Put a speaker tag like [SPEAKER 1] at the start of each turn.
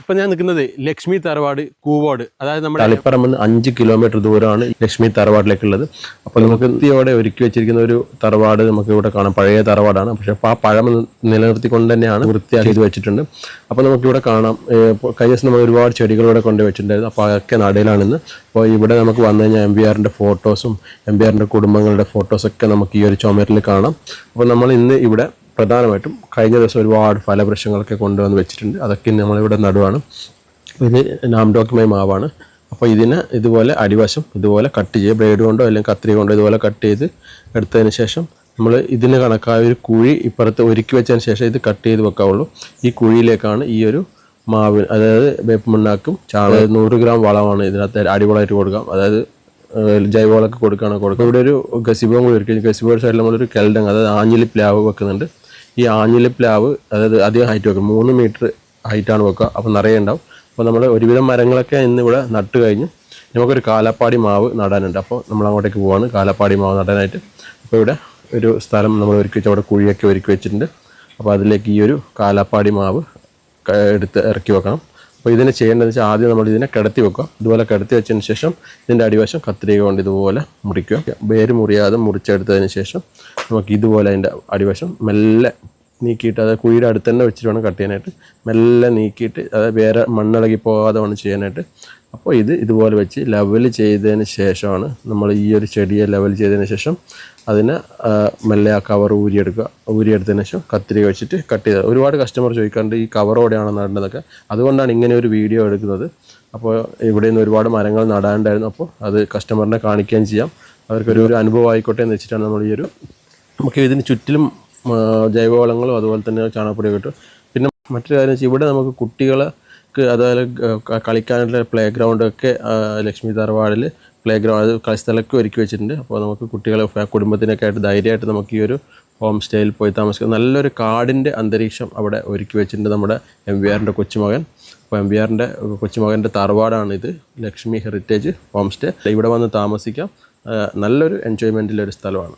[SPEAKER 1] ഇപ്പൊ ഞാൻ നിൽക്കുന്നത് ലക്ഷ്മി തറവാട് കൂവോട്. അതായത് നമ്മുടെ
[SPEAKER 2] തളിപ്പറമ്പ് അഞ്ച് കിലോമീറ്റർ ദൂരമാണ് ലക്ഷ്മി തറവാടിലേക്കുള്ളത് അപ്പൊ നമുക്ക് വൃത്തിയോടെ ഒരുക്കി വെച്ചിരിക്കുന്ന ഒരു തറവാട് നമുക്ക് ഇവിടെ കാണാം. പഴയ തറവാടാണ്. പക്ഷെ ആ പഴം നിലനിർത്തിക്കൊണ്ട് തന്നെയാണ് വൃത്തിയാക്കി ഇത് വെച്ചിട്ടുണ്ട്. നമുക്ക് ഇവിടെ കാണാം. കഴിഞ്ഞ ദിവസം നമ്മൾ ഒരുപാട് ചെടികൾ ഇവിടെ കൊണ്ട് വെച്ചിട്ടുണ്ടായിരുന്നു. അപ്പൊ അതൊക്കെ നടയിലാണിന്ന്. അപ്പോൾ ഇവിടെ നമുക്ക് വന്നു കഴിഞ്ഞാൽ എം ബി ആറിന്റെ ഫോട്ടോസും എം ബി ആറിന്റെ കുടുംബങ്ങളുടെ ഫോട്ടോസൊക്കെ നമുക്ക് ഈ ഒരു ചുമരിൽ കാണാം. അപ്പോൾ നമ്മൾ ഇന്ന് ഇവിടെ പ്രധാനമായിട്ടും കഴിഞ്ഞ ദിവസം ഒരുപാട് ഫലവൃക്ഷങ്ങളൊക്കെ കൊണ്ടുവന്ന് വെച്ചിട്ടുണ്ട്. അതൊക്കെ നമ്മളിവിടെ നടുവാണ്. ഇത് നാംഡോക്കുമായി മാവാണ്. അപ്പോൾ ഇതിനെ ഇതുപോലെ അടിവശം ഇതുപോലെ കട്ട് ചെയ്യുക. ബ്ലേഡ് കൊണ്ടോ അല്ലെങ്കിൽ കത്രി കൊണ്ടോ ഇതുപോലെ കട്ട് ചെയ്ത് എടുത്തതിന് ശേഷം നമ്മൾ ഇതിന് കണക്കായ ഒരു കുഴി ഇപ്പുറത്ത് ഒരുക്കി വെച്ചതിന് ശേഷം ഇത് കട്ട് ചെയ്ത് വെക്കാവുള്ളൂ. ഈ കുഴിയിലേക്കാണ് ഈ ഒരു മാവ് അതായത് വേപ്പ് മണ്ണാക്കും. ചാള നൂറ് ഗ്രാം വളമാണ് ഇതിനകത്ത് അടിവളമായിട്ട് കൊടുക്കാം അതായത് ജൈവവളമൊക്കെ കൊടുക്കുകയാണ് കൊടുക്കുക. ഇവിടെ ഒരു ഗസിബോ കൂടി ഒരുക്കി. ഗസിബോയുടെ സൈഡിൽ നമ്മളൊരു കെൽഡങ് അതായത് ആഞ്ഞിലി പ്ലാവ് വെക്കുന്നുണ്ട്. ഈ ആഞ്ഞിലി പ്ലാവ് അതായത് അധികം ഹൈറ്റ് വെക്കും. മൂന്ന് മീറ്റർ ഹൈറ്റാണ് വെക്കുക. അപ്പോൾ നിറയെ ഉണ്ടാവും. അപ്പോൾ നമ്മൾ ഒരുവിധം മരങ്ങളൊക്കെ ഇന്നിവിടെ നട്ട് കഴിഞ്ഞ് നമുക്കൊരു കാലപ്പാടി മാവ് നടാനുണ്ട്. അപ്പോൾ നമ്മൾ അങ്ങോട്ടേക്ക് പോവാണ്. കാലപ്പാടി മാവ് നടാനായിട്ട്. അപ്പോൾ ഇവിടെ ഒരു സ്ഥലം നമ്മൾ ഒരുക്കി വെച്ച് അവിടെ കുഴിയൊക്കെ ഒരുക്കി വെച്ചിട്ടുണ്ട്. അപ്പോൾ അതിലേക്ക് ഈ ഒരു കാലപ്പാടി മാവ് എടുത്ത് ഇറക്കി വെക്കണം. അപ്പോൾ ഇതിന് ചെയ്യേണ്ടത് വെച്ചാൽ ആദ്യം നമ്മൾ ഇതിനെ കിടത്തി വെക്കുക. ഇതുപോലെ കിടത്തി വെച്ചതിന് ശേഷം ഇതിന്റെ അടിവശം കത്രിക കൊണ്ട് ഇതുപോലെ മുറിക്കുക. വേര് മുറിയാതെ മുറിച്ചെടുത്തതിന് ശേഷം നമുക്ക് ഇതുപോലെ അതിന്റെ അടിവശം മെല്ലെ നീക്കിയിട്ട് അതായത് കുഴിയുടെ അടുത്ത് തന്നെ വെച്ചിട്ട് വേണം കട്ട് ചെയ്യാനായിട്ട് മെല്ലെ നീക്കിയിട്ട് അതായത് വേറെ മണ്ണിളകി പോകാതെ വേണം ചെയ്യാനായിട്ട് അപ്പോൾ ഇത് ഇതുപോലെ വെച്ച് ലെവൽ ചെയ്തതിന് ശേഷമാണ് നമ്മൾ ഈ ഒരു ചെടിയെ ലെവൽ ചെയ്തതിന് ശേഷം അതിനെ മെല്ലെ ആ കവർ ഊരിയെടുക്കുക. ഊരിയെടുത്തതിന് ശേഷം കത്തിരിക വെച്ചിട്ട് കട്ട് ചെയ്ത് ഒരുപാട് കസ്റ്റമർ ചോദിക്കാറുണ്ട് ഈ കവറോടെയാണ് നടേണ്ടതൊക്കെ. അതുകൊണ്ടാണ് ഇങ്ങനെ ഒരു വീഡിയോ എടുക്കുന്നത്. അപ്പോൾ ഇവിടെ നിന്ന് ഒരുപാട് മരങ്ങൾ നടാണ്ടായിരുന്നു അപ്പോൾ അത് കസ്റ്റമറിനെ കാണിക്കുകയും ചെയ്യാം. അവർക്കൊരു ഒരു അനുഭവം ആയിക്കോട്ടെ എന്ന് വെച്ചിട്ടാണ് നമ്മൾ ഈ ഒരു നമുക്ക് ഇതിന് ചുറ്റിലും ജൈവവളങ്ങളും അതുപോലെ തന്നെ ചാണകപ്പൊടിയൊക്കെ കിട്ടും പിന്നെ മറ്റൊരു കാര്യം വെച്ചാൽ ഇവിടെ നമുക്ക് കുട്ടികൾക്ക് അതുപോലെ കളിക്കാനുള്ള പ്ലേ ഗ്രൗണ്ട് ഒക്കെ ലക്ഷ്മി തറവാടിൽ പ്ലേ ഗ്രൗണ്ട് കളിസ്ഥലമൊക്കെ ഒരുക്കി വെച്ചിട്ടുണ്ട്. അപ്പോൾ നമുക്ക് കുട്ടികളെ കുടുംബത്തിനൊക്കെ ആയിട്ട് ധൈര്യമായിട്ട് നമുക്ക് ഈ ഒരു ഹോം സ്റ്റേയിൽ പോയി താമസിക്കാം. നല്ലൊരു കാടിന്റെ അന്തരീക്ഷം അവിടെ ഒരുക്കി വെച്ചിട്ടുണ്ട് നമ്മുടെ എം വി ആറിന്റെ കൊച്ചുമകൻ. അപ്പോൾ എം വി ആറിന്റെ കൊച്ചുമകന്റെ തറവാടാണിത്. ലക്ഷ്മി ഹെറിറ്റേജ് ഹോം സ്റ്റേ ഇവിടെ വന്ന് താമസിക്കാം. നല്ലൊരു എൻജോയ്മെന്റിലൊരു സ്ഥലമാണ്.